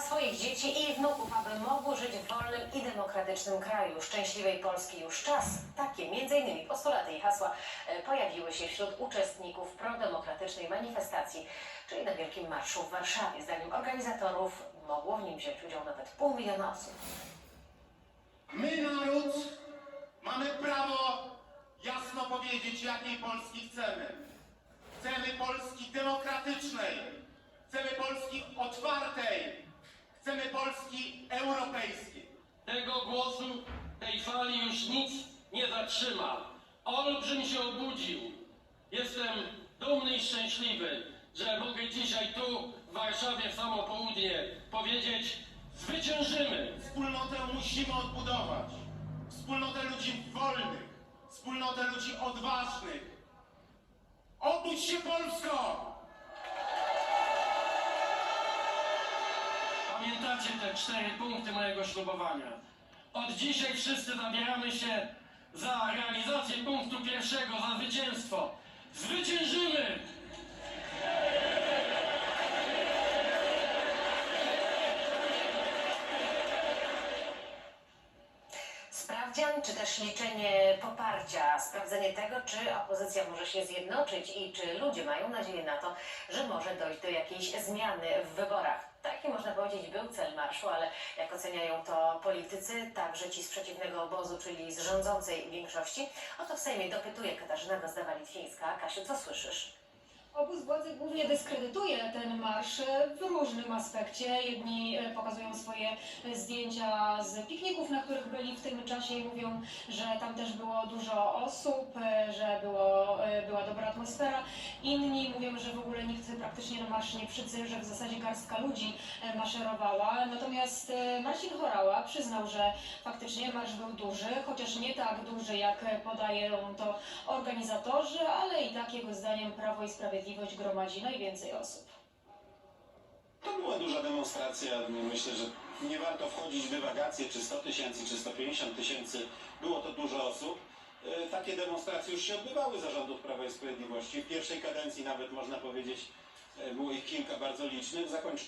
swoich dzieci i wnuków, aby mogły żyć w wolnym i demokratycznym kraju. Szczęśliwej Polski już czas. Takie m.in. postulaty i hasła e, pojawiły się wśród uczestników prodemokratycznej manifestacji, czyli na Wielkim Marszu w Warszawie. Zdaniem organizatorów mogło w nim wziąć udział nawet pół miliona osób. My, naród, mamy prawo jasno powiedzieć, jakiej Polski chcemy. Chcemy Polski demokratycznej, chcemy Polski otwartej, chcemy Polski europejskiej. Tego głosu, tej fali już nic nie zatrzyma. Olbrzym się obudził. Jestem dumny i szczęśliwy, że mogę dzisiaj tu, w Warszawie, w samo południe powiedzieć zwyciężymy. Wspólnotę musimy odbudować. Wspólnotę ludzi wolnych, wspólnotę ludzi odważnych. Pamiętacie te cztery punkty mojego ślubowania? Od dzisiaj wszyscy zabieramy się za realizację punktu pierwszego, za zwycięstwo. Zwyciężymy! Sprawdzian, czy też liczenie poparcia, sprawdzenie tego, czy opozycja może się zjednoczyć i czy ludzie mają nadzieję na to, że może dojść do jakiejś zmiany w wyborach. Powiedzieć był cel marszu, ale jak oceniają to politycy, także ci z przeciwnego obozu, czyli z rządzącej większości, oto w Sejmie dopytuje Katarzyna Gazdawa-Litwińska. Kasiu, co słyszysz? Obóz władzy głównie dyskredytuje ten marsz w różnym aspekcie. Jedni e, pokazują swoje e, zdjęcia z pikników, na których byli w tym czasie i mówią, że tam też było dużo osób, e, że było, była dobra atmosfera. Inni mówią, że w ogóle nikt praktycznie na marsz nie przycył, że w zasadzie garstka ludzi e, maszerowała. Natomiast e, Marcin Chorała przyznał, że faktycznie marsz był duży, chociaż nie tak duży, jak podają to organizatorzy, ale i tak jego zdaniem Prawo i Sprawiedliwość gromadzi najwięcej osób. To była duża demonstracja. Myślę, że nie warto wchodzić w dywagacje, czy 100 tysięcy, czy 150 tysięcy. Było to dużo osób. E, Takie demonstracje już się odbywały za rządów Prawa i Sprawiedliwości. W pierwszej kadencji nawet można powiedzieć, e, było ich kilka bardzo licznych. Zakończ...